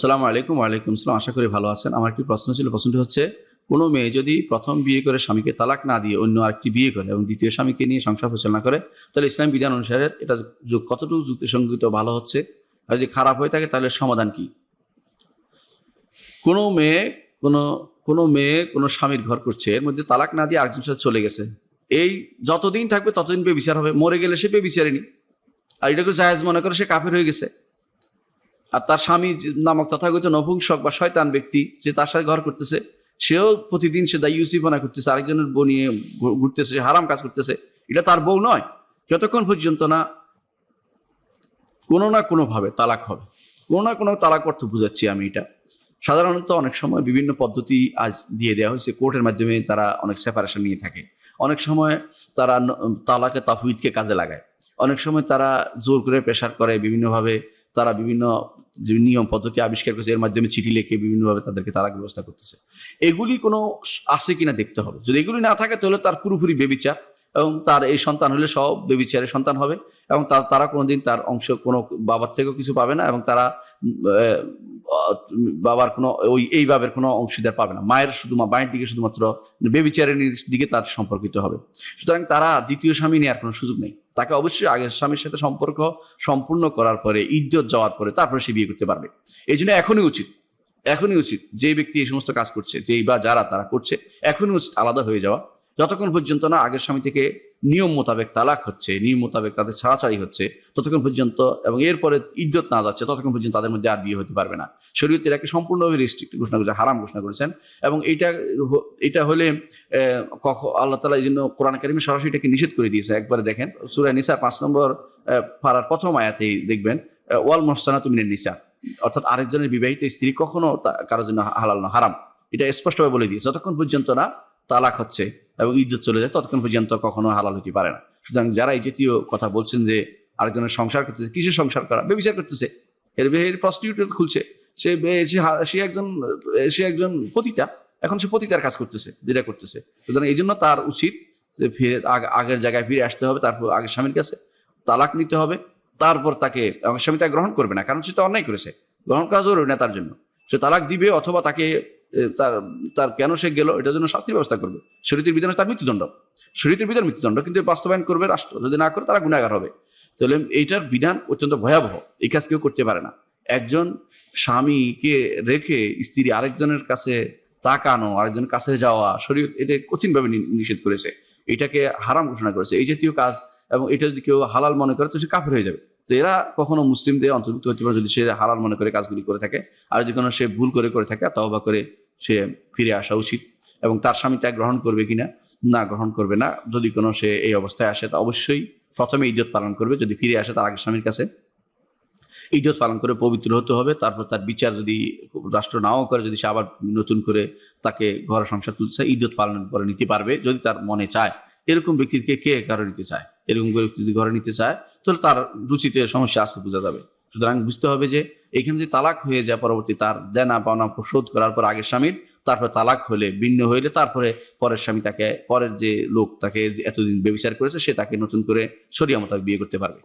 সালাম আলাইকুম আসসালাম আশা করি ভালো আছেন। আমার একটি প্রশ্ন ছিল, প্রশ্নটি হচ্ছে, কোনো মেয়ে যদি প্রথম বিয়ে করে স্বামীকে তালাক না দিয়ে অন্য আরেকটি বিয়ে করে এবং দ্বিতীয় স্বামীকে নিয়ে সংসার পরিচালনা করে, তাহলে ইসলাম বিধান অনুসারে এটা কতটুকু যুক্তিসঙ্গত ভালো হচ্ছে? আর যদি খারাপ হয়ে থাকে, তাহলে সমাধান কি? কোনো মেয়ে কোনো কোনো মেয়ে, কোনো স্বামীর ঘর করছে, এর মধ্যে তালাক না দিয়ে আরেকজনের সাথে চলে গেছে। এই যতদিন থাকবে ততদিন বেবিচার হবে। মরে গেলে সে বেবিচারেনি আর এটাকে জায়েজ মনে করে সে কাফের হয়ে গেছে। আর তার স্বামী নামক তথাগত নপুংসক বা শয়তান ব্যক্তি যে তার সাথে ঘর করতেছে, সেও প্রতিদিন সে দায়ী ইউসিফানা করতেছে আরেকজনের বউ নিয়ে ঘুরতেছে, হারাম কাজ করতেছে। এটা তার বউ নয়। যতক্ষণ পর্যন্ত না কোনো না কোনোভাবে তালাক হবে। কোনো না কোনো তালাক অর্থ বুঝাচ্ছি আমি এটা। সাধারণত অনেক সময় বিভিন্ন পদ্ধতি আজ দিয়ে দেওয়া হয়েছে। কোর্টের মাধ্যমে তারা অনেক সেপারেশন নিয়ে থাকে। অনেক সময় তারা তালাকে তাফুইদকে কাজে লাগায়। অনেক সময় তারা জোর করে প্রেশার করে, বিভিন্নভাবে তারা বিভিন্ন যে নিয়ম, পদ্ধতি আবিষ্কার করেছে, এর মাধ্যমে চিঠি লিখে বিভিন্নভাবে তাদেরকে তালাক ব্যবস্থা করতেছে। এগুলি কোনো আছে কিনা দেখতে হবে। যদি এগুলি না থাকে, তাহলে তার পুরোপুরি বেবিচার এবং তার এই সন্তান হলে সব বেবিচারের সন্তান হবে এবং তার কোনোদিন তার অংশ কোনো বাবার থেকেও কিছু পাবে না এবং তারা বাবার কোনো ওই এই বাবের কোনো অংশীদার পাবে না। মায়ের শুধু মায়ের দিকে শুধুমাত্র বেবিচারের দিকে তার সম্পর্কিত হবে। সুতরাং তারা দ্বিতীয় স্বামী নেওয়ার কোনো সুযোগ নেই। তাকে অবশ্যই আগের স্বামীর সাথে সম্পর্ক সম্পূর্ণ করার পরে, ইজ্জত যাওয়ার পরে তারপরে সে বিয়ে করতে পারবে। এই জন্য এখনই উচিত এখনই উচিত যে ব্যক্তি এই সমস্ত কাজ করছে, যেই বা যারা তারা করছে, এখনই উচিত আলাদা হয়ে যাওয়া। যতক্ষণ পর্যন্ত না আগের স্বামী থেকে নিয়ম মোতাবেক তালাক হচ্ছে নিয়ম মোতাবেক তাদের ছাড়াছাড়ি হচ্ছে ততক্ষণ পর্যন্ত এবং এরপরে ইজ্জত না যাচ্ছে ততক্ষণ পর্যন্ত তাদের মধ্যে আর বিয়ে হতে পারবে না। শরীয়ত এটাকে সম্পূর্ণভাবে রেস্ট্রিক্ট ঘোষণা করেছে হারাম ঘোষণা করেছেন এবং এইটা এটা হলে আহ, কখ আল্লাহ তালা এই জন্য কোরআন কারিমে সরাসরি এটাকে নিষেধ করে দিয়েছে। একবারে দেখেন সুরায় নিসা পাঁচ নম্বর পাড়ার প্রথম আয়াতেই দেখবেন ওয়াল মহসানা তুমিনের নিসা অর্থাৎ আরেকজনের বিবাহিত স্ত্রী কখনো কারোর জন্য হালাল না হারাম। এটা স্পষ্টভাবে বলে দিয়েছে যতক্ষণ পর্যন্ত না তালাক হচ্ছে। এবং ইজ্জত চলে যায়, ততক্ষণ পর্যন্ত কখনো হালাল হতে পারে না। সুতরাং যারা এই জাতীয় কথা বলছেন যে আরেকজনের সংসার করতেছে, কিসের সংসার করা? বেবিচার করতেছে। এর এর প্রস্টিটিউট খুলছে। সে সে একজন সে একজন পতিতা, এখন সে পতিতার কাজ করতেছে, যেটা করতেছে। সুতরাং এই জন্য তার উচিত যে ফিরে আগের জায়গায় ফিরে আসতে হবে, তারপর আগের স্বামীর কাছে তালাক নিতে হবে, তারপর তাকে স্বামী তাকে গ্রহণ করবে না, কারণ সে তো অন্যায় করেছে। গ্রহণ করা জরুরি না তার জন্য। সে তালাক দিবে অথবা তাকে তার তার কেন সে গেল, এটার জন্য শাস্তির ব্যবস্থা করবে। শরীরের বিধানে তার মৃত্যুদণ্ড। শরীরের বিধান মৃত্যুদণ্ড, কিন্তু বাস্তবায়ন করবে রাষ্ট্র। যদি না করে, তারা গুণাগার হবে। তাহলে এইটার বিধান অত্যন্ত ভয়াবহ। এই কাজ কেউ করতে পারে না। একজন স্বামীকে রেখে স্ত্রী আরেকজনের কাছে তাকানো, আরেকজনের কাছে যাওয়া শরীর এটা কঠিনভাবে নিষেধ করেছে। এটাকে হারাম ঘোষণা করেছে। এই জাতীয় কাজ এবং এটা যদি কেউ হালাল মনে করে, তো সে কাফের হয়ে যাবে। তো এরা কখনো মুসলিমদের অন্তর্ভুক্ত হতে পারে। যদি সে হালাল মনে করে কাজগুলি করে থাকে, আর যদি কোনো সে ভুল করে করে থাকে, তওবা করে সে ফিরে আসা উচিত এবং তার স্বামী ত্যাগ গ্রহণ করবে কিনা? না, গ্রহণ করবে না। যদি কোনো সে এই অবস্থায় আসে, তা অবশ্যই প্রথমে ইজ্জত পালন করবে। যদি ফিরে আসে, তার আগের স্বামীর কাছে। ইজ্জত পালন করে পবিত্র হতে হবে। তারপর তার বিচার যদি রাষ্ট্র নাও করে, যদি সে আবার নতুন করে তাকে ঘর সংসার তুলছে ইজ্জত পালন করে নিতে পারবে। যদি তার মনে চায়, এরকম ব্যক্তিকে কে কারও নিতে চায়? এরকম করে যদি ঘরে নিতে চায়, তাহলে তার রুচিতে সমস্যা আছে, বোঝা যাবে। সুতরাং বুঝতে হবে যে এখানে যে তালাক হয়ে যায় পরবর্তী, তার দেনা পাওনা শোধ করার পর আগের স্বামীর, তারপর তালাক হলে ভিন্ন হইলে তারপরে পরের স্বামী তাকে, পরের যে লোক তাকে এতদিন ব্যবচার করেছে, সে তাকে নতুন করে সরিয়া মোতাবেক বিয়ে করতে পারবে।